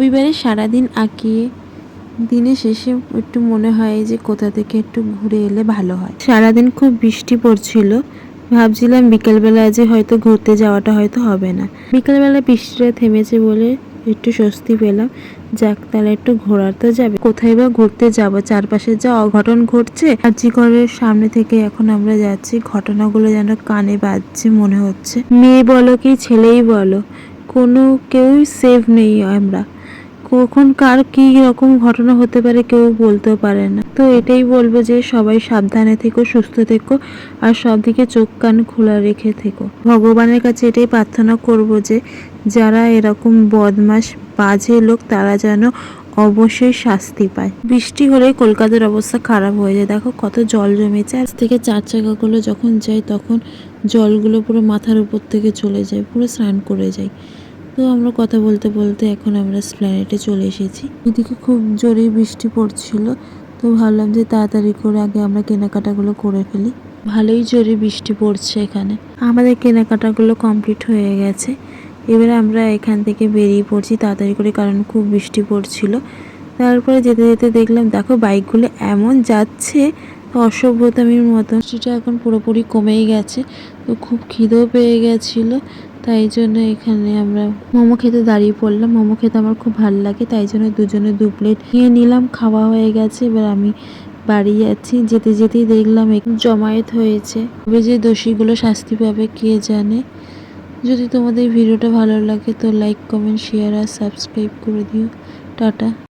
পরিবারে সারাদিন আঁকিয়ে দিনের শেষে একটু মনে হয় যে কোথা থেকে একটু ঘুরে এলে ভালো হয়। সারাদিন খুব বৃষ্টি পড়ছিল। ভাবছিলাম বিকেলবেলা যে হয়তো ঘুরতে যাওয়াটা হয়তো হবে না। বিকেলবেলা বৃষ্টিটা থেমেছে বলে একটু স্বস্তি পেলাম। যাক, তাহলে একটু ঘোরার তো যাবে। কোথায় বা ঘুরতে যাব? চারপাশে যা অঘটন ঘটছে ঘরের সামনে থেকে এখন আমরা যাচ্ছি। ঘটনাগুলো যেন কানে বাজছে মনে হচ্ছে। মেয়ে বলো কি ছেলেই বলো, কোনো কেউই সেফ নেই আমরা। কখন কার কি রকম ঘটনা হতে পারে কেউ বলতেও পারে না। তো এটাই বলব যে সবাই সাবধানে থেকো, সুস্থ থেকো আর সব দিকে চোখ, কান খোলা রেখে থেকো। ভগবানের কাছে এটাই প্রার্থনা করব যে যারা এরকম বদমাস বাজে লোক তারা যেন অবশ্যই শাস্তি পায়। বৃষ্টি হলে কলকাতার অবস্থা খারাপ হয়ে যায়। দেখো কত জল জমেছে। আজ থেকে চার চাকাগুলো যখন যায় তখন জলগুলো পুরো মাথার উপর থেকে চলে যায়, পুরো স্নান করে যায়। তো আমরা কথা বলতে বলতে এখন আমরা স্প্ল্যানেটে চলে এসেছি। এদিকে খুব জোরে বৃষ্টি পড়ছিল, তো ভাবলাম যে তাড়াতাড়ি করে আগে আমরা কেনাকাটাগুলো করে ফেলি। ভালোই জোরে বৃষ্টি পড়ছে এখানে। আমাদের কেনাকাটাগুলো কমপ্লিট হয়ে গেছে। এবারে আমরা এখান থেকে বেরিয়ে পড়ছি তাড়াতাড়ি করে, কারণ খুব বৃষ্টি পড়ছিল। তারপরে যেতে যেতে দেখলাম, দেখো বাইকগুলো এমন যাচ্ছে অসভ্যতামির মতো বৃষ্টিটা এখন পুরোপুরি কমেই গেছে, তো খুব খিদেও পেয়ে গেছিল। তাই জন্য এখানে আমরা মোমো খেতে দাঁড়িয়ে পড়লাম। মোমো খেতে আমার খুব ভালো লাগে, তাই জন্য দুজনে দু প্লেট নিয়ে নিলাম। খাওয়া হয়ে গেছে, এবার আমি বাড়ি যাচ্ছি। যেতে যেতেই দেখলাম জমায়েত হয়েছে। তবে যে দোষীগুলো শাস্তি পাবে কে জানে? যদি তোমাদের ভিডিওটা ভালো লাগে তো লাইক কমেন্ট শেয়ার আর সাবস্ক্রাইব করে দিও। টাটা।